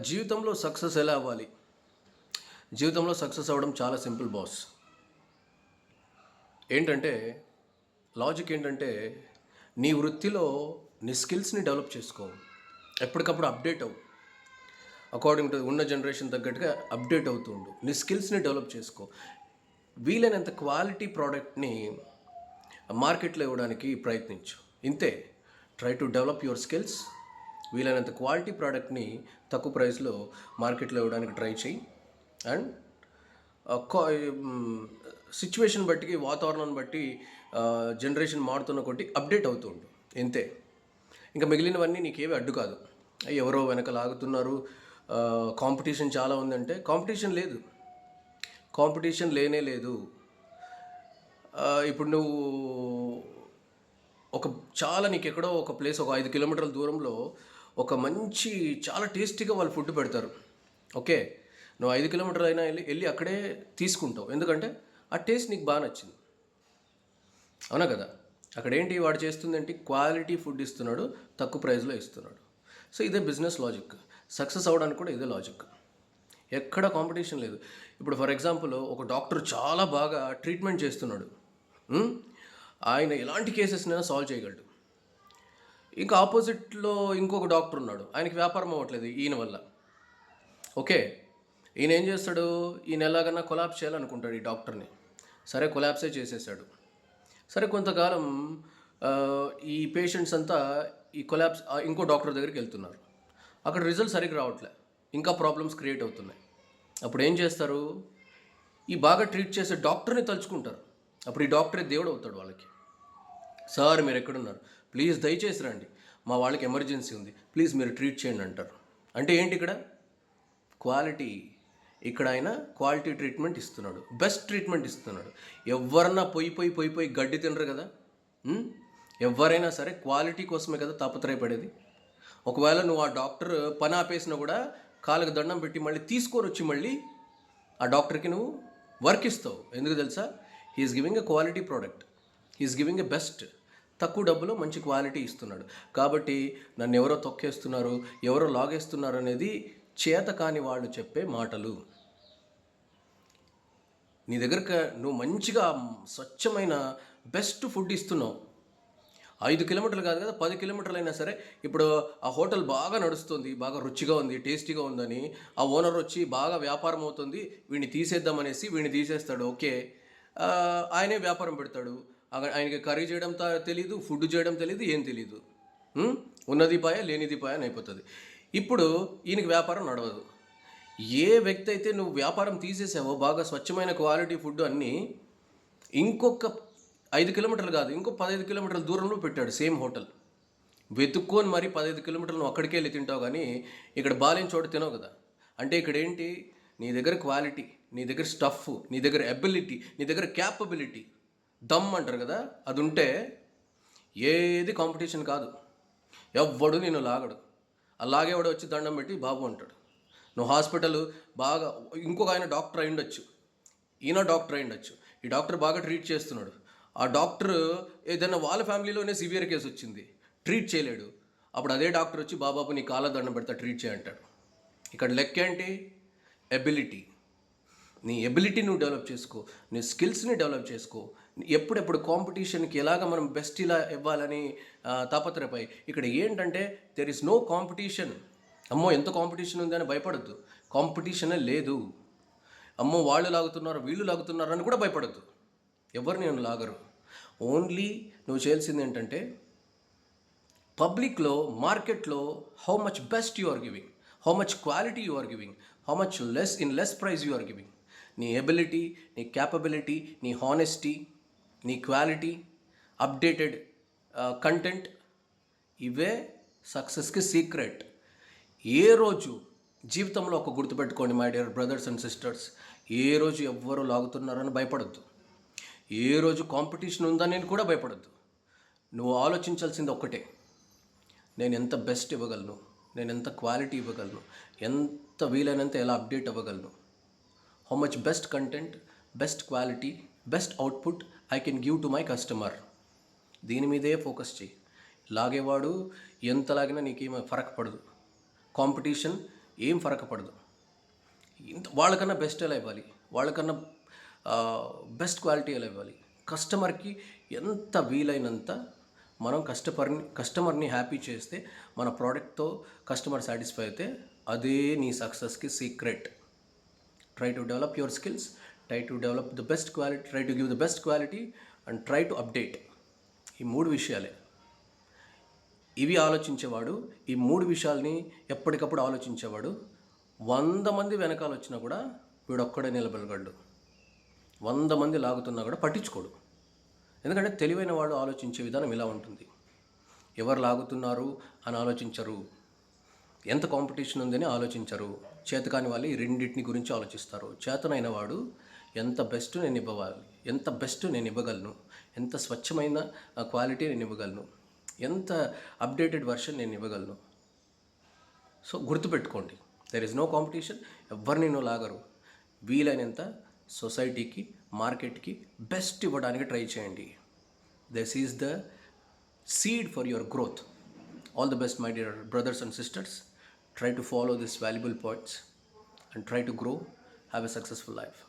జీవితంలో సక్సెస్ ఎలా అవ్వాలి? జీవితంలో సక్సెస్ అవ్వడం చాలా సింపుల్ బాస్. ఏంటంటే లాజిక్ ఏంటంటే నీ వృత్తిలో నీ స్కిల్స్ని డెవలప్ చేసుకో. ఎప్పటికప్పుడు అప్డేట్ అవ్వు. అకార్డింగ్ టు ఉన్న జనరేషన్ తగ్గట్టుగా అప్డేట్ అవుతూ ఉండు. నీ స్కిల్స్ని డెవలప్ చేసుకో. వీలైనంత క్వాలిటీ ప్రోడక్ట్ని మార్కెట్లో ఇవ్వడానికి ప్రయత్నించు. ఇంతే. Try to develop your skills వీలైనంత క్వాలిటీ ప్రోడక్ట్ని తక్కువ ప్రైస్లో మార్కెట్లో ఇవ్వడానికి ట్రై చేయి. అండ్ సిచ్యువేషన్ బట్టి వాతావరణాన్ని బట్టి జనరేషన్ మారుతున్న కొట్టి అప్డేట్ అవుతూ ఉండు. ఇంతే. ఇంకా మిగిలినవన్నీ నీకేవి అడ్డు కాదు. ఎవరో వెనక లాగుతున్నారు. కాంపిటీషన్ చాలా ఉందంటే కాంపిటీషన్ లేదు. కాంపిటీషన్ లేనే లేదు. ఇప్పుడు నువ్వు ఒక చాలా నీకు ఎక్కడో ఒక ప్లేస్ ఒక ఐదు కిలోమీటర్ల దూరంలో ఒక మంచి చాలా టేస్టీగా వాళ్ళు ఫుడ్ పెడతారు. ఓకే? నువ్వు ఐదు కిలోమీటర్లు అయినా వెళ్ళి వెళ్ళి అక్కడే తీసుకుంటావు. ఎందుకంటే ఆ టేస్ట్ నీకు బాగా నచ్చింది. అవునా కదా? అక్కడ ఏంటి వాడు చేస్తుందంటే క్వాలిటీ ఫుడ్ ఇస్తున్నాడు తక్కువ ప్రైస్లో ఇస్తున్నాడు. సో ఇదే బిజినెస్ లాజిక్. సక్సెస్ అవ్వడానికి కూడా ఇదే లాజిక్. ఎక్కడ కాంపిటీషన్ లేదు. ఇప్పుడు ఫర్ ఎగ్జాంపుల్ ఒక డాక్టర్ చాలా బాగా ట్రీట్మెంట్ చేస్తున్నాడు. ఆయన ఎలాంటి కేసెస్నైనా సాల్వ్ చేయగలడు. ఇంకా ఆపోజిట్లో ఇంకొక డాక్టర్ ఉన్నాడు. ఆయనకి వ్యాపారం అవ్వట్లేదు ఈయన వల్ల. ఓకే ఈయన ఏం చేస్తాడు? ఈయన ఎలాగన్నా కొలాప్స్ చేయాలనుకుంటాడు ఈ డాక్టర్ని. సరే కొలాప్సే చేసేసాడు. సరే కొంతకాలం ఈ పేషెంట్స్ అంతా ఈ కొలాప్స్ ఇంకో డాక్టర్ దగ్గరికి వెళ్తున్నారు. అక్కడ రిజల్ట్ సరిగ్గా రావట్లే. ఇంకా ప్రాబ్లమ్స్ క్రియేట్ అవుతున్నాయి. అప్పుడు ఏం చేస్తారు? ఈ బాగా ట్రీట్ చేసే డాక్టర్ని తలుచుకుంటారు. అప్పుడు ఈ డాక్టరే దేవుడు అవుతాడు వాళ్ళకి. సార్ మీరు ఎక్కడున్నారు? ప్లీజ్ దయచేసి రండి. మా వాళ్ళకి ఎమర్జెన్సీ ఉంది. ప్లీజ్ మీరు ట్రీట్ చేయండి అంటారు. అంటే ఏంటి ఇక్కడ? క్వాలిటీ. ఇక్కడ ఆయన క్వాలిటీ ట్రీట్మెంట్ ఇస్తున్నాడు. బెస్ట్ ట్రీట్మెంట్ ఇస్తున్నాడు. ఎవరన్నా పొయ్యి పొయ్యి పొయ్యి పొయ్యి గడ్డి తినరు కదా? ఎవరైనా సరే క్వాలిటీ కోసమే కదా తాపత్రయపడేది. ఒకవేళ నువ్వు ఆ డాక్టర్ పని ఆపేసినా కూడా కాళ్ళకి దండం పెట్టి మళ్ళీ తీసుకొని వచ్చి మళ్ళీ ఆ డాక్టర్కి నువ్వు వర్క్ ఇస్తావు. ఎందుకు తెలుసా? He is giving a quality product. He is giving a best. తక్కువ డబ్బులో మంచి క్వాలిటీ ఇస్తున్నాడు. కాబట్టి నన్ను ఎవరో తొక్కేస్తున్నారు ఎవరో లాగేస్తున్నారు అనేది చేత కాని వాళ్ళు చెప్పే మాటలు. నీ దగ్గర నువ్వు మంచిగా స్వచ్ఛమైన బెస్ట్ ఫుడ్ ఇస్తున్నావు. ఐదు కిలోమీటర్లు కాదు కదా పది కిలోమీటర్లు అయినా సరే ఇప్పుడు ఆ హోటల్ బాగా నడుస్తుంది బాగా రుచిగా ఉంది టేస్టీగా ఉందని ఆ ఓనర్ వచ్చి బాగా వ్యాపారం అవుతుంది వీడిని తీసేద్దామనేసి వీడిని తీసేస్తాడు ఓకే. ఆయనే వ్యాపారం పెడతాడు. ఆయనకి కర్రీ చేయడం తెలియదు తెలీదు ఫుడ్ చేయడం తెలియదు ఏం తెలియదు ఉన్నది పాయ లేనిది పాయ అని అయిపోతుంది. ఇప్పుడు ఈయనకి వ్యాపారం నడవదు. ఏ వ్యక్తి అయితే నువ్వు వ్యాపారం తీసేసావో బాగా స్వచ్ఛమైన క్వాలిటీ ఫుడ్ అన్నీ ఇంకొక ఐదు కిలోమీటర్లు కాదు ఇంకో పదహైదు కిలోమీటర్ల దూరంలో పెట్టాడు సేమ్ హోటల్. వెతుక్కొని మరి పదహైదు కిలోమీటర్లు నువ్వు అక్కడికి వెళ్ళి తింటావు కానీ ఇక్కడ బాలేని చోట తినవు కదా. అంటే ఇక్కడ ఏంటి? నీ దగ్గర క్వాలిటీ నీ దగ్గర స్టఫ్ నీ దగ్గర అబిలిటీ నీ దగ్గర క్యాపబిలిటీ. దమ్ అంటారు కదా అది ఉంటే ఏది కాంపిటీషన్ కాదు. ఎవ్వడు నేను లాగడు. ఆ లాగేవాడు వచ్చి దండం పెట్టి బాబు అంటాడు. నువ్వు హాస్పిటల్ బాగా ఇంకొక ఆయన డాక్టర్ అయి ఉండొచ్చు ఈయన డాక్టర్ అయి ఉండొచ్చు ఈ డాక్టర్ బాగా ట్రీట్ చేస్తున్నాడు. ఆ డాక్టర్ ఏదైనా వాళ్ళ ఫ్యామిలీలోనే సివియర్ కేసు వచ్చింది. ట్రీట్ చేయలేడు. అప్పుడు అదే డాక్టర్ వచ్చి బాబాబు నీ కాళ్ళ దండం పెడతా ట్రీట్ చేయంటాడు ఇక్కడ లెక్క ఏంటి? ఎబిలిటీ నీ ఎబిలిటీ నువ్వు డెవలప్ చేసుకో నీ స్కిల్స్ని డెవలప్ చేసుకో. ఎప్పుడెప్పుడు కాంపిటీషన్కి ఎలాగ మనం బెస్ట్ ఇలా ఇవ్వాలని తాపత్రయపై ఇక్కడ ఏంటంటే దెర్ ఇస్ నో కాంపిటీషన్ అమ్మో ఎంత కాంపిటీషన్ ఉంది అని భయపడద్దు. కాంపిటీషనే లేదు. అమ్మో వాళ్ళు లాగుతున్నారు వీళ్ళు లాగుతున్నారు అని కూడా భయపడద్దు. ఎవరు నేను లాగరు? ఓన్లీ నువ్వు చేయాల్సింది ఏంటంటే పబ్లిక్లో మార్కెట్లో how much best you are giving how much quality you are giving how much less in less price you are giving నీ ఎబిలిటీ నీ క్యాపబిలిటీ నీ హానెస్టీ నీ క్వాలిటీ అప్డేటెడ్ కంటెంట్ ఇవే సక్సెస్కి సీక్రెట్ ఏ రోజు జీవితంలో ఒక గుర్తుపెట్టుకోండి my dear brothers and sisters ఏ రోజు ఎవ్వరు లాగుతున్నారని భయపడద్దు. ఏ రోజు కాంపిటీషన్ ఉందని నేను కూడా భయపడద్దు. నువ్వు ఆలోచించాల్సింది ఒక్కటే. నేను ఎంత బెస్ట్ ఇవ్వగలను? నేను ఎంత క్వాలిటీ ఇవ్వగలను? ఎంత వీలైనంత ఎలా అప్డేట్ అవ్వగలను? How much best content best quality best output I can give to my customer దీని మీదే ఫోకస్ చేయి లాగేవాడు ఎంత లాగినా నీకేం ఫరక్ పడదు. కాంపిటీషన్ ఏం ఫరక పడదు. ఇంత వాళ్ళకన్నా బెస్ట్ ఎలా ఇవ్వాలి వాళ్ళకన్నా బెస్ట్ క్వాలిటీ ఎలా ఇవ్వాలి కస్టమర్కి ఎంత వీలైనంత మనం కస్టమర్ని కస్టమర్ని హ్యాపీ చేస్తే మన ప్రోడక్ట్తో కస్టమర్ సాటిస్ఫై అయితే అదే నీ సక్సెస్కి secret try to develop your skills try to develop the best quality try to give the best quality and try to update ఈ మూడు విషయాలే. ఇవి ఆలోచించేవాడు ఈ మూడు విషయాల్ని ఎప్పటికప్పుడు ఆలోచించేవాడు. వంద మంది వెనకాల వచ్చినా కూడా వీడొక్కడే నిలబడగలడు. వంద మంది లాగుతున్నా కూడా పట్టించుకోడు. ఎందుకంటే తెలివైన వాడు ఆలోచించే విధానం ఇలా ఉంటుంది. ఎవరు లాగుతున్నారు అని ఆలోచించరు. ఎంత కాంపిటీషన్ ఉందని ఆలోచించరు. చేతకాని వాళ్ళు ఈ రెండింటిని గురించి ఆలోచిస్తారు. చేతనైన వాడు ఎంత బెస్ట్ నేను ఇవ్వాలి ఎంత బెస్ట్ నేను ఇవ్వగలను ఎంత స్వచ్ఛమైన క్వాలిటీ నేను ఇవ్వగలను ఎంత అప్డేటెడ్ వర్షన్ నేను ఇవ్వగలను. సో గుర్తుపెట్టుకోండి దెర్ ఇస్ నో కాంపిటీషన్ ఎవరిని నువ్వు లాగరు. వీలైనంత సొసైటీకి మార్కెట్కి బెస్ట్ ఇవ్వడానికి ట్రై చేయండి. This is the seed for your growth all the best my dear brothers and sisters Try to follow these valuable points and try to grow. Have a successful life.